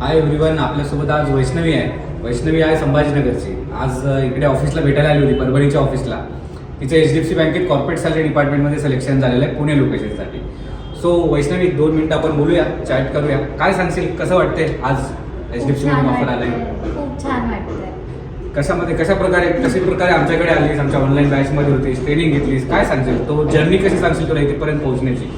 Hi everyone आपल्यासोबत आज वैष्णवी आहे. वैष्णवी आहे संभाजीनगरची. आज इकडे ऑफिसला भेटायला आली होती परभणीच्या ऑफिसला तिचं एच डी एफ सी बँकेत कॉर्पोरेट सॅलरी डिपार्टमेंटमध्ये सिलेक्शन झालेलं आहे पुणे लोकेशनसाठी सो वैष्णवी दोन मिनिटं आपण बोलूया चॅट करूया. काय सांगशील? कसं वाटते आज एच डी एफ सी मधून ऑफर वाटतंय. आलंय? खूप छान वाटतंय. कशामध्ये कशा प्रकारे कशा प्रकारे आमच्याकडे आलीस? आमच्या ऑनलाईन बॅचमध्ये होतीस ट्रेनिंग घेतलीस? काय सांगशील? तो जर्नी कशी सांगशील तुला इथेपर्यंत पोहोचण्याची?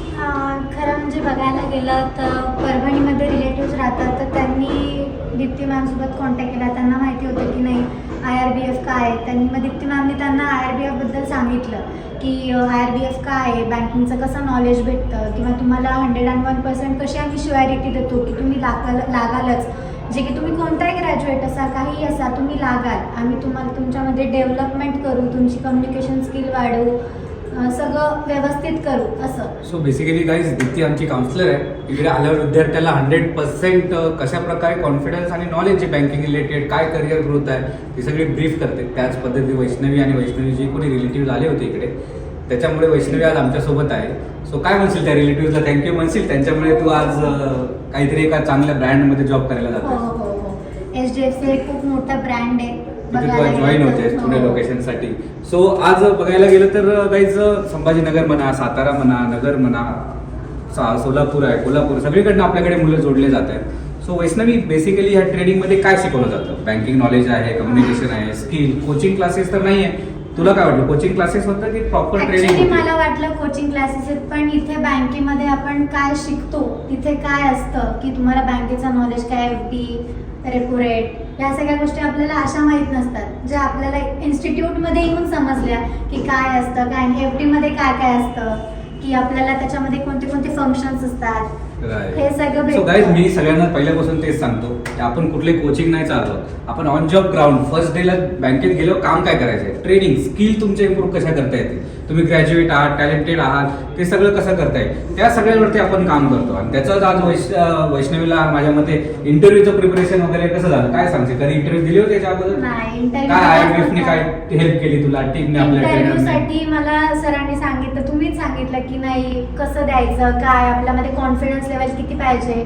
म्हणजे बघायला गेलं तर परभणीमध्ये रिलेटिव्ह राहतात तर त्यांनी दीप्ती मॅमसोबत कॉन्टॅक्ट केला. त्यांना माहिती होतं की नाही आय आर बी एफ काय आहे? त्यांनी मग दीप्ती मॅमने त्यांना आय आर बी एफबद्दल सांगितलं की आय आर बी एफ काय आहे? बँकिंगचं कसं नॉलेज भेटतं? किंवा तुम्हाला हंड्रेड अँड वन पर्सेंट कशी आम्ही शुअरिटी देतो की तुम्ही लागाल लागालच? जे की तुम्ही कोणताही ग्रॅज्युएट असा काही असा तुम्ही लागाल. आम्ही तुम्हाला तुमच्यामध्ये डेव्हलपमेंट करू तुमची कम्युनिकेशन स्किल वाढवू. सगळं व्यवस्थित करू असं. सो बेसिकली गाईज दीप्ती आमची काउन्सिलर आहे. इकडे आल्यावर विद्यार्थ्याला हंड्रेड पर्सेंट कशा प्रकारे कॉन्फिडन्स आणि नॉलेज जे बँकिंग रिलेटेड काय करिअर ग्रोथ आहे ती सगळी ब्रीफ करते. त्याच पद्धती वैष्णवी आणि वैष्णवी जे कोणी रिलेटिव्ह आले होते इकडे. त्याच्यामुळे वैष्णवी आज आमच्यासोबत आहे. सो काय म्हणशील त्या रिलेटिव्हला थँक्यू म्हणशील? त्यांच्यामुळे तू आज काहीतरी एका चांगल्या ब्रँडमध्ये जॉब करायला जाते एच डी एफ सी खूप मोठा ब्रँड आहे. तिथे तू जॉईन होते. पुणे. लोकेशनसाठी सो आज बघायला गेलं तर गाईज संभाजीनगर म्हणा सातारा म्हणा नगर म्हणा सा- सोलापूर आहे कोल्हापूर सगळीकडनं आपल्याकडे मुलं जोडले जात आहेत. सो वैष्णवी बेसिकली ह्या ट्रेनिंगमध्ये काय शिकवलं जातं? बँकिंग नॉलेज आहे कम्युनिकेशन आहे स्किल कोचिंग क्लासेस तर नाही आहे तुला काय वाटलं? कोचिंग क्लासेस होतं की प्रॉपर ट्रेनिंग मला वाटलं कोचिंग क्लासेस आहेत पण इथे बँकेमध्ये आपण काय शिकतो? तिथे काय असतं की तुम्हाला बँकेचं नॉलेज डी रेपो रेट या सगळ्या गोष्टी आपल्याला अशा माहीत नसतात ज्या आपल्याला इन्स्टिट्यूटमध्ये येऊन समजल्या की काय असतं काय एफमध्ये काय काय असतं की आपल्याला त्याच्यामध्ये कोणते कोणते फंक्शन्स असतात. हे सगळं मी सगळ्यांना पहिल्यापासून तेच सांगतो की आपण कुठले कोचिंग नाही चाललो आपण ऑन जॉब ग्राउंड फर्स्ट डेला बँकेत गेलो काम काय करायचंय? ट्रेनिंग स्किल तुमचे इम्प्रूव्ह कशा करता येते तुम्ही ग्रॅज्युएट आहात टॅलेंटेड आहात ते सगळं कसं करता येईल त्या सगळ्यावरती आपण काम करतो. आणि त्याचंच आज वैश वैष्णवीला माझ्या मते इंटरव्ह्यूचं प्रिपरेशन वगैरे कसं झालं? काय सांगते कधी इंटरव्ह्यू दिले होते याच्या अगोदर? नाही काय आय काय हेल्प केली तुला? टीमने आपल्या इंटरव्ह्यू ट्रेनरने साठी मला सरांनी सांगितलं तुम्हीच सांगितलं की नाही कसं द्यायचं काय? आपल्यामध्ये कॉन्फिडन्स लेवल किती पाहिजे?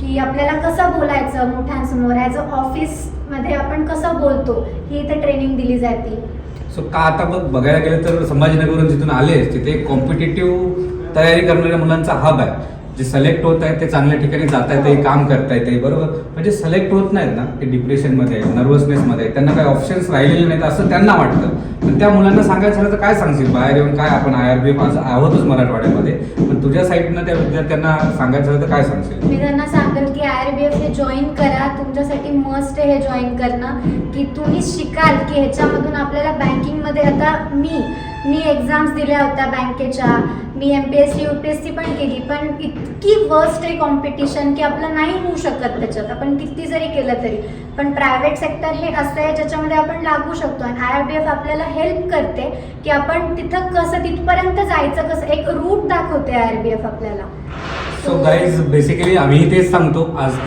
की आपल्याला कसं बोलायचं मोठ्यांसमोर? ॲज अ ऑफिसमध्ये आपण कसं बोलतो? ही इथे ट्रेनिंग दिली जाते. सो का आता बघ बघायला गेलं तर संभाजीनगरवरून जिथून आले तिथे कॉम्पिटेटिव्ह तयारी करणाऱ्या मुलांचा हब आहे. जे सिलेक्ट होत आहेत ते चांगल्या ठिकाणी जात आहेत ते काम करता येते बरोबर. म्हणजे सिलेक्ट होत नाहीत ना ते डिप्रेशनमध्ये आहे नर्वसनेसमध्ये आहे त्यांना काही ऑप्शन्स राहिलेले नाहीत असं त्यांना वाटतं. पण त्या मुलांना सांगायचं झालं तर काय सांगशील? बाहेर येऊन काय आपण आय आर बी आज आहोतच मराठवाड्यामध्ये. पण तुझ्या साईडनं त्या विद्यार्थ्यांना सांगायचं झालं तर काय सांगशील? मी त्यांना सांगेल की आय आर बी एफ हे जॉईन करा. तुमच्यासाठी मस्ट आहे हे जॉईन करणं. की तुम्ही शिकाल की ह्याच्यामधून आपल्याला बँकिंगमध्ये आता मी मी एक्झाम्स दिल्या होत्या बँकेच्या मी M P S C U P S C पण केली पण इतकी वर्स्ट आहे कॉम्पिटिशन की आपलं नाही होऊ शकत त्याच्यात. आपण किती जरी केलं तरी. पण प्रायव्हेट सेक्टर हे असं आहे ज्याच्यामध्ये आपण लागू शकतो. आणि आय आर बी एफ आपल्याला हेल्प करते की आपण तिथं कसं तिथपर्यंत जायचं कसं एक रूट दाखवते आय आर बी एफ आपल्याला. सो गाईज बेसिकली आम्ही तेच सांगतो. आज